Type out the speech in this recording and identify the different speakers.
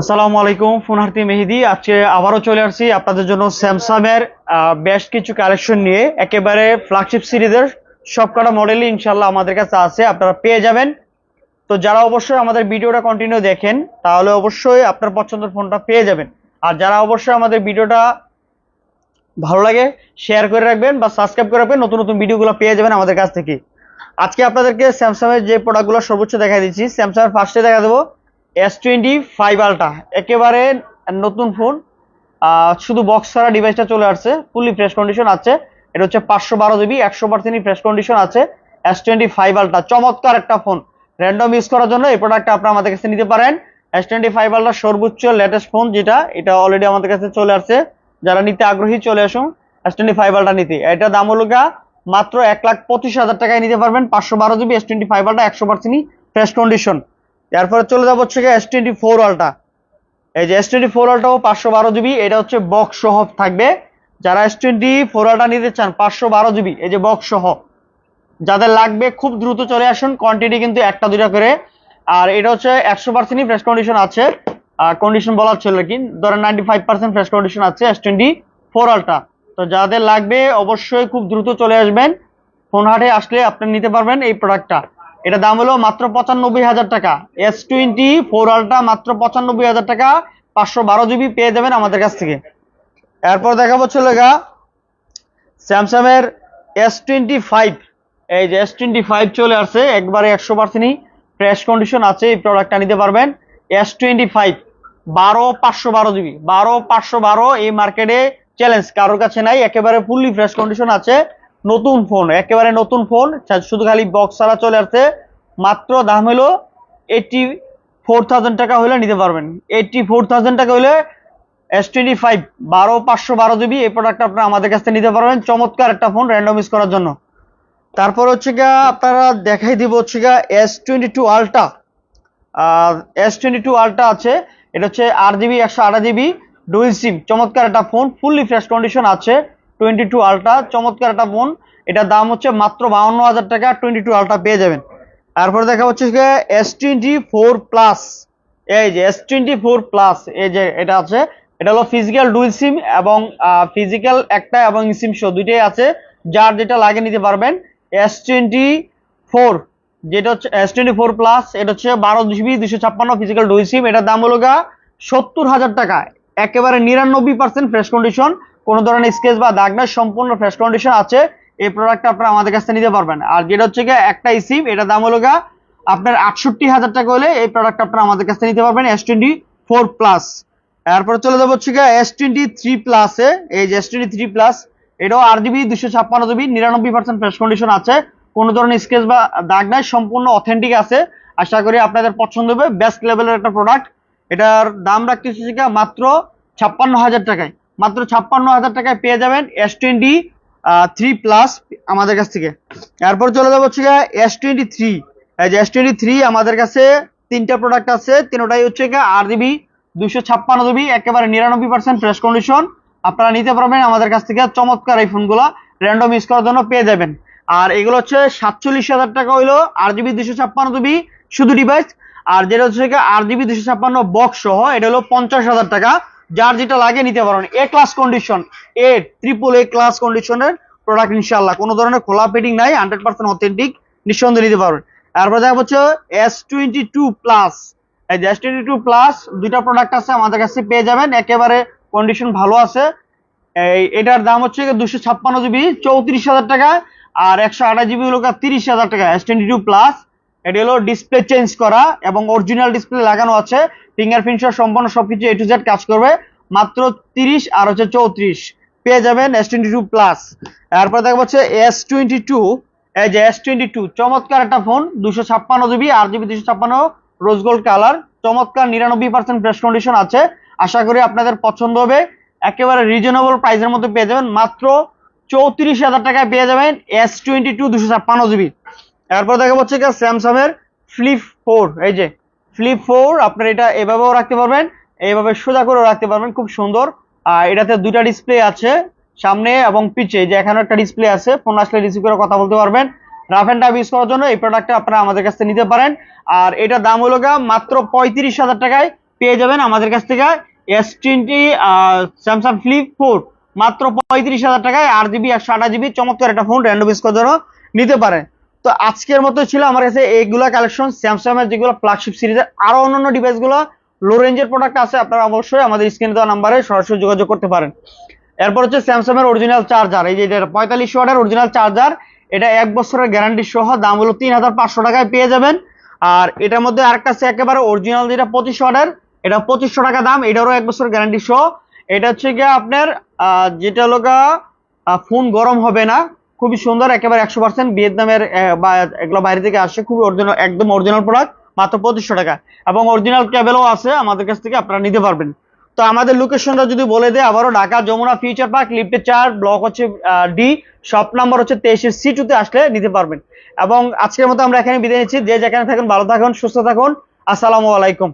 Speaker 1: আসসালামু আলাইকুম ফোনহার্তি মেহেদি। আজকে আবারও চলে আসছি আপনাদের জন্য স্যামসাং এর আহ, বেশ কিছু কালেকশন নিয়ে। একেবারে ফ্ল্যাগশিপ সিরিজের সবকটা মডেলই ইনশাল্লাহ আমাদের কাছে আছে আপনারা পেয়ে যাবেন। তো যারা অবশ্যই আমাদের ভিডিওটা কন্টিনিউ দেখেন তাহলে অবশ্যই আপনার পছন্দের ফোনটা পেয়ে যাবেন। আর যারা অবশ্যই আমাদের ভিডিওটা ভালো লাগে শেয়ার করে রাখবেন বা সাবস্ক্রাইব করে রাখবেন নতুন নতুন ভিডিওগুলো পেয়ে যাবেন আমাদের কাছ থেকে। আজকে আপনাদেরকে স্যামসাং এর যে প্রোডাক্টগুলো সর্বোচ্চ দেখা দিচ্ছি স্যামসাং এর ফার্স্টে দেখা দেবো। এস টোয়েন্টি ফাইভ আলটা একেবারে নতুন ফোন শুধু বক্স ছাড়া ডিভাইসটা চলে আসছে ফুলি ফ্রেশ কন্ডিশন আছে, এটা হচ্ছে পাঁচশো বারো জিবি একশো পার্সেন্টই ফ্রেশ কন্ডিশন আছে এস টোয়েন্টি ফাইভ আলটা চমৎকার একটা ফোন র্যান্ডম ইউজ করার জন্য এই প্রোডাক্টটা আপনারা আমাদের কাছে নিতে পারেন এস টোয়েন্টি ফাইভ আলটা সর্বোচ্চ লেটেস্ট ফোন যেটা, এটা অলরেডি আমাদের কাছে চলে আসছে, যারা নিতে আগ্রহী চলে আসুন এস টোয়েন্টি ফাইভ আলটা নিতে, এটা দাম হলো মাত্র এক লাখ পঁচিশ হাজার টাকায় নিতে পারবেন, পাঁচশো বারো জিবি এস টোয়েন্টি ফাইভ আলটা একশো পার্সেন্টই ফ্রেশ কন্ডিশন এরপরে চলে যাব হচ্ছে এস টোয়েন্টি ফোর আলটা এই যে এস টোয়েন্টি ফোর আলটাও পাঁচশো বারো জিবি, এটা হচ্ছে বক্স সহ থাকবে। যারা এস টোয়েন্টি ফোর আলটা নিতে চান, পাঁচশো বারো জিবি, এই যে বক্স সহ। যাদের লাগবে, খুব দ্রুত চলে আসুন কোয়ান্টিটি কিন্তু একটা দুইটা করে। আর এটা হচ্ছে একশো পার্সেন্টই ফ্রেশ কন্ডিশন আছে। কন্ডিশন বলার ছিল কি? ধরেন ninety five percent fresh condition আছে এস টোয়েন্টি ফোর আলটা তো যাদের লাগবে, অবশ্যই খুব দ্রুত চলে আসবেন। ফোন হাটে আসলে আপনি নিতে পারবেন এই প্রোডাক্টটা এটা দাম হলো মাত্র পঁচানব্বই হাজার টাকা। এস টোয়েন্টি ফোর আলটা মাত্র পঁচানব্বই হাজার টাকা, পাঁচশো বারো জিবি পেয়ে যাবেন আমাদের কাছ থেকে। এরপর দেখাবো চলে গা স্যামসাং এর এস টোয়েন্টি ফাইভ এই যে এস টোয়েন্টি ফাইভ চলে আসছে, একবারে একশো পার্সেন্টই ফ্রেশ কন্ডিশন আছে, এই প্রোডাক্টটা নিতে পারবেন। এস টোয়েন্টি ফাইভ বারো, পাঁচশো বারো জিবি বারো, পাঁচশো বারো, এই মার্কেটে চ্যালেঞ্জ কারোর কাছে নাই, একেবারে ফুললি ফ্রেশ কন্ডিশন আছে। নতুন ফোন একেবারে নতুন ফোন শুধু খালি বক্স ছাড়া চলে আসছে। মাত্র দাম হলো এইটি ফোর থাউজেন্ড টাকা হলে নিতে পারবেন। এইটি ফোর থাউজেন্ড টাকা হলে এস টোয়েন্টি ফাইভ বারো, পাঁচশো বারো জিবি এই প্রোডাক্টটা আপনারা আমাদের কাছ থেকে নিতে পারবেন। চমৎকার একটা ফোন র্যান্ডম ইউজ করার জন্য। তারপর হচ্ছে গিয়া আপনারা দেখাই দিব হচ্ছে গিয়া S twenty two ultra S twenty two ultra আছে, এটা হচ্ছে আট জিবি একশো আট জিবি ডুয়েল সিম চমৎকার একটা ফোন ফুললি ফ্রেশ কন্ডিশন আছে। টোয়েন্টি টু আলটা চমৎকার একটা ফোন। এটার দাম হচ্ছে মাত্র বাউন্ন হাজার টাকা, টোয়েন্টি টু আলটা পেয়ে যাবেন। তারপরে দেখা হচ্ছে এস টোয়েন্টি ফোর প্লাস এই যে এস টোয়েন্টি ফোর প্লাস এই যে এটা আছে। এটা হলো ফিজিক্যাল ডুয়েল সিম এবং ফিজিক্যাল একটা এবং সিম শো দুইটাই আছে। যার যেটা লাগে নিতে পারবেন এস টোয়েন্টি ফোর যেটা হচ্ছে এস টোয়েন্টি ফোর প্লাস এটা হচ্ছে বারো জিবি দুশো ছাপ্পান্ন ফিজিক্যাল ডুয়েল সিম এটার দাম হলো গা সত্তর হাজার টাকা। একেবারে নিরানব্বই পার্সেন্ট ফ্রেশ কন্ডিশন কোনো ধরনের স্কেচ বা দাগ নাই, সম্পূর্ণ ফ্রেশ কন্ডিশন আছে। এই প্রোডাক্টটা আপনারা আমাদের কাছ নিতে পারবেন। আর যেটা হচ্ছে গিয়ে, একটা সিম এটা দাম হলো গা আপনার আটষট্টি হাজার টাকা হলে এই প্রোডাক্ট আপনারা আমাদের কাছ নিতে পারবেন এস টোয়েন্টি ফোর প্লাস এরপরে চলে যাব হচ্ছে গিয়ে এস টোয়েন্টি থ্রি প্লাসে এই যে এস টোয়েন্টি থ্রি প্লাস এটাও আট জিবি দুশো ছাপ্পান্ন জিবি নিরানব্বই পার্সেন্ট ফ্রেশ কন্ডিশন আছে। কোনো ধরনের স্কেচ বা দাগ নাই, সম্পূর্ণ অথেন্টিক আছে। আশা করি আপনাদের পছন্দ হবে বেস্ট লেভেলের একটা প্রোডাক্ট এটার দাম রাখতেছি মাত্র ছাপ্পান্ন হাজার টাকায়। মাত্র ছাপ্পান্ন হাজার টাকায় পেয়ে যাবেন এস টোয়েন্টি থ্রি প্লাস আমাদের কাছ থেকে। এরপর চলে যাব হচ্ছে S twenty three S twenty three আমাদের কাছে তিনটা প্রোডাক্ট আছে, তিনটাই হচ্ছে আর জিবি দুশো ছাপ্পান্ন জিবি একেবারে নিরানব্বই পার্সেন্ট ফ্রেশ কন্ডিশন আপনারা নিতে পারবেন আমাদের কাছ থেকে চমৎকার এই ফোনগুলো র্যান্ডম ইউজ করার জন্য পেয়ে যাবেন। আর এগুলো হচ্ছে সাতচল্লিশ হাজার টাকা হইল আর জিবি দুশো ছাপ্পান্ন জিবি শুধু ডিভাইস আর যেটা হচ্ছে আর জিবি দুশো ছাপ্পান্ন বক্স সহ, এটা হলো পঞ্চাশ হাজার টাকা। যার যেটা লাগে নিতে পারেন A class condition A triple A class কন্ডিশনের প্রোডাক্ট ইনশাল্লাহ কোনো ধরনের খোলা ফিটিং নাই হান্ড্রেড পার্সেন্ট অথেন্টিক নিঃসন্দেহে নিতে পারবেন তারপর দেখা হচ্ছে এস টোয়েন্টি টু প্লাস এই এস টোয়েন্টি টু প্লাস দুইটা প্রোডাক্ট আছে আমাদের কাছে পেয়ে যাবেন। একেবারে কন্ডিশন ভালো আছে। এই এটার দাম হচ্ছে দুশো ছাপ্পান্ন জিবি চৌত্রিশ হাজার টাকা আর একশো আঠাশ জিবি হলো তিরিশ হাজার টাকা। এস টোয়েন্টি টু প্লাস এটি হলো ডিসপ্লে চেঞ্জ করা এবং অরিজিনাল ডিসপ্লে লাগানো আছে। ফিঙ্গারপ্রিন্ট সহ সম্পূর্ণ সবকিছু এ টু জেড কাজ করবে। মাত্র তিরিশ আর হচ্ছে চৌত্রিশ। পেয়ে যাবেন এস টোয়েন্টি টু প্লাস তারপর দেখা হচ্ছে এস টোয়েন্টি টু এই যে এস টোয়েন্টি টু চমৎকার একটা ফোন দুশো ছাপ্পান্ন জিবি আর জিবি দুশো ছাপ্পান্ন রোজ গোল্ড কালার চমৎকার নিরানব্বই পার্সেন্ট ফ্রেশ কন্ডিশন আছে। আশা করি আপনাদের পছন্দ হবে। একেবারে রিজনেবল প্রাইসের মধ্যে পেয়ে যাবেন। মাত্র চৌত্রিশ হাজার টাকায় পেয়ে যাবেন এস টোয়েন্টি টু দুশো ছাপ্পান্ন জিবি এরপর দেখা হচ্ছে স্যামসাং এর ফ্লিপ ফোর এই যে ফ্লিপ ফোর আপনার এটা এভাবেও রাখতে পারবেন। এইভাবে সোজা করে রাখতে পারবেন, খুব সুন্দর। আর এটাতে দুইটা ডিসপ্লে আছে, সামনে এবং পিছে। যে এখানে একটা ডিসপ্লে আছে, ফোন আসলে রিসিভ করে কথা বলতে পারবেন। রাফ অ্যান্ড ইউজ করার জন্য এই প্রোডাক্টটা আপনারা আমাদের কাছ থেকে নিতে পারেন। আর এটার দাম হলো গা মাত্র পঁয়ত্রিশ হাজার টাকায় পেয়ে যাবেন আমাদের কাছ থেকে S twenty Samsung flip four মাত্র পঁয়ত্রিশ হাজার টাকায় আট জিবি একশো আঠাশ জিবি চমৎকার একটা ফোন র্যান্ডম ইউজ করার জন্য নিতে পারেন। তো আজকের মতো ছিল আমার কাছে এইগুলা কালেকশন স্যামসাং এর যেগুলো ফ্ল্যাগশিপ সিরিজের আরও অন্যান্য ডিভাইসগুলো লো রেঞ্জের প্রোডাক্ট আছে, আপনারা অবশ্যই আমাদের স্ক্রিনে দেওয়া নাম্বারে সরাসরি যোগাযোগ করতে পারেন। এরপর হচ্ছে স্যামসাং এর অরিজিনাল চার্জার এই যে এটা পঁয়তাল্লিশ ওয়াটের অরিজিনাল চার্জার এটা এক বছরের গ্যারান্টি সহ দাম হলো তিন হাজার পাঁচশো টাকায় পেয়ে যাবেন। আর এটার মধ্যে আরেকটা আছে একেবারে অরিজিনাল যেটা পঁচিশ ওয়াটের এটা পঁচিশশো টাকা দাম, এটারও এক বছর গ্যারান্টি সহ। এটা হচ্ছে গিয়ে আপনার যেটা হলো ফোন গরম হবে না, খুবই সুন্দর, একেবারে একশো পার্সেন্ট ভিয়েতনামের বা এগুলো বাইরে থেকে আসে, খুবই অরিজিনাল একদম অরিজিনাল প্রোডাক্ট মাত্র পঁচিশশো টাকা। এবং অরিজিনাল কেবেলও আছে, আমাদের কাছ থেকে আপনারা নিতে পারবেন। তো আমাদের লোকেশনটা যদি বলে দেয়, আবারও ঢাকা যমুনা ফিউচার পার্ক লিফটে চার ব্লক হচ্ছে ডি শপ নাম্বার হচ্ছে তেইশের সি টুতে আসলে নিতে পারবেন। এবং আজকের মতো আমরা এখানে বিদায় নিচ্ছি। যে যেখানে থাকুন, ভালো থাকুন, সুস্থ থাকুন। আসসালামু আলাইকুম।